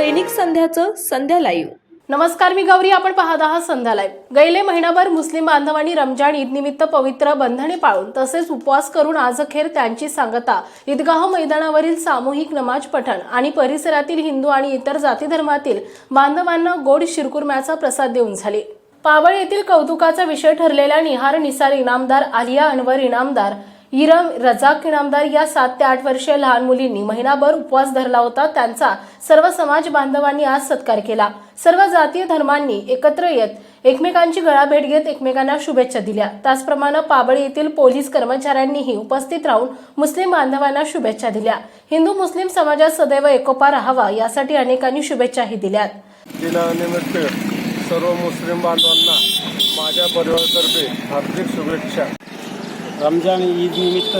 दैनिक संध्याचं संध्या live. नमस्कार मी गौरी आपण पाहत आहात संध्या लाईव्ह. गेले महिनाभर मुस्लिम बांधवांनी रमजान ईद निमित्त पवित्र बंधने पाळून तसेच उपवास करून आज अखेर त्यांची सांगता ईदगाह मैदानावरील सामूहिक नमाज पठण आणि परिसरातील हिंदू आणि इतर जाती धर्मातील बांधवांना गोड शिरकुर्म्याचा प्रसाद देऊन झाले. पावळ येथील कौतुकाचा विषय ठरलेल्या निहार निसार इनामदार आलिया अनवर इनामदार इरम रजाक इनामदार या सात ते आठ वर्षीय लहान मुलींनी महिनाभर उपवास धरला होता. त्यांचा सर्व समाज बांधवांनी आज सत्कार केला. सर्व जातीय धर्मांनी एकत्र येत एकमेकांची गळाभेट घेत एकमेकांना शुभेच्छा दिल्या. त्याचप्रमाणे पाबळ येथील पोलीस कर्मचाऱ्यांनीही उपस्थित राहून मुस्लिम बांधवांना शुभेच्छा दिल्या. हिंदू मुस्लिम समाजात सदैव एकोपा राहावा यासाठी अनेकांनी शुभेच्छाही दिल्यात. दिनानिमित्त सर्व मुस्लिम बांधवांना माझ्या परिवारातर्फे हार्दिक शुभेच्छा. रमजान ईद निमित्त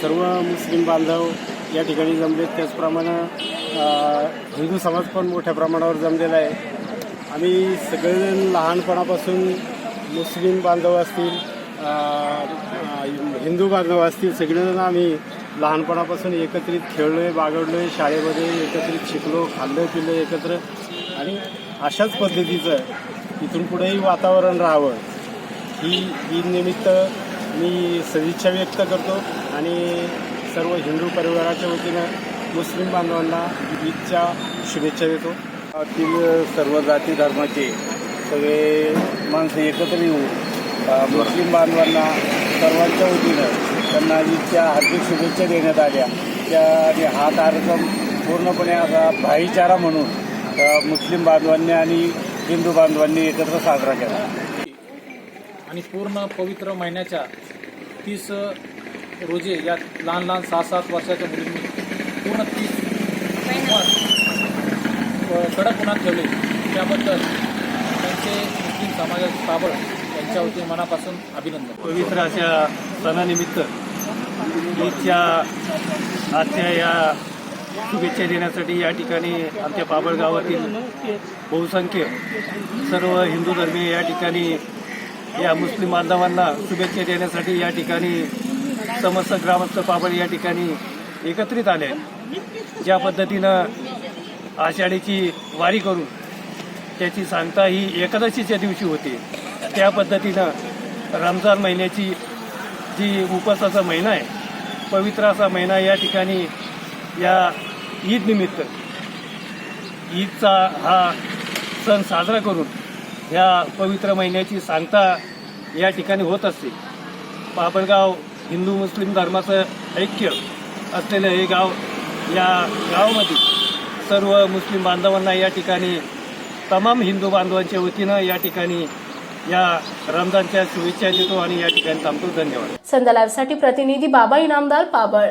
सर्व मुस्लिम बांधव या ठिकाणी जमलेत. त्याचप्रमाणे हिंदू समाज पण मोठ्या प्रमाणावर जमलेला आहे. आम्ही सगळेजण लहानपणापासून मुस्लिम बांधव असतील हिंदू बांधव असतील सगळेजण आम्ही लहानपणापासून एकत्रित खेळलो आहे बागडलो आहे शाळेमध्ये एकत्रित शिकलो खाल्लं पिलं एकत्र. आणि अशाच पद्धतीचं इथून पुढेही वातावरण राहावं. ही ईद निमित्त मी सदिच्छा व्यक्त करतो आणि सर्व हिंदू परिवाराच्या वतीनं मुस्लिम बांधवांना ईदच्या शुभेच्छा देतो. तील सर्व जाती धर्माचे सगळे माणसं एकत्र येऊन मुस्लिम बांधवांना सर्वांच्या वतीनं त्यांना ईदच्या हार्दिक शुभेच्छा देण्यात आल्या. त्या आणि हा कार्यक्रम पूर्णपणे असा भाईचारा म्हणून मुस्लिम बांधवांनी आणि हिंदू बांधवांनी एकत्र साजरा केला. आणि पूर्ण पवित्र महिन्याच्या तीस रोजे या लहान लहान सहा सात वर्षाच्या मुलींनी पूर्ण तीस उपवास कडक उन्हात ठेवले. त्याबद्दल त्यांचे मुस्लिम समाजाचे पाबळ यांच्या वतीने मनापासून अभिनंदन. पवित्र अशा सणानिमित्त ईदच्या आजच्या या शुभेच्छा देण्यासाठी या ठिकाणी आमच्या पाबळ गावातील बहुसंख्य सर्व हिंदू धर्मीय या ठिकाणी या मुस्लिम बांधवांना शुभेच्छा देण्यासाठी या ठिकाणी समस्त ग्रामस्थ पापड या ठिकाणी एकत्रित आले ज्या पद्धतीनं आषाढीची वारी करून त्याची सांगता ही एकादशीच्या दिवशी होते. त्या पद्धतीनं रमजान महिन्याची जी उपवासाचा महिना आहे पवित्र असा महिना या ठिकाणी या ईदनिमित्त ईदचा हा सण साजरा करून ह्या पवित्र महिन्याची सांगता या ठिकाणी होत असते. पापडगाव हिंदू मुस्लिम धर्माचं ऐक्य असलेलं हे गाव या गावामध्ये सर्व मुस्लिम बांधवांना या ठिकाणी तमाम हिंदू बांधवांच्या वतीनं या ठिकाणी या रमजानच्या शुभेच्छा देतो आणि या ठिकाणी थांबतो. धन्यवाद. संध्या लाईव्हसाठी प्रतिनिधी बाबा इनामदार पाबळ.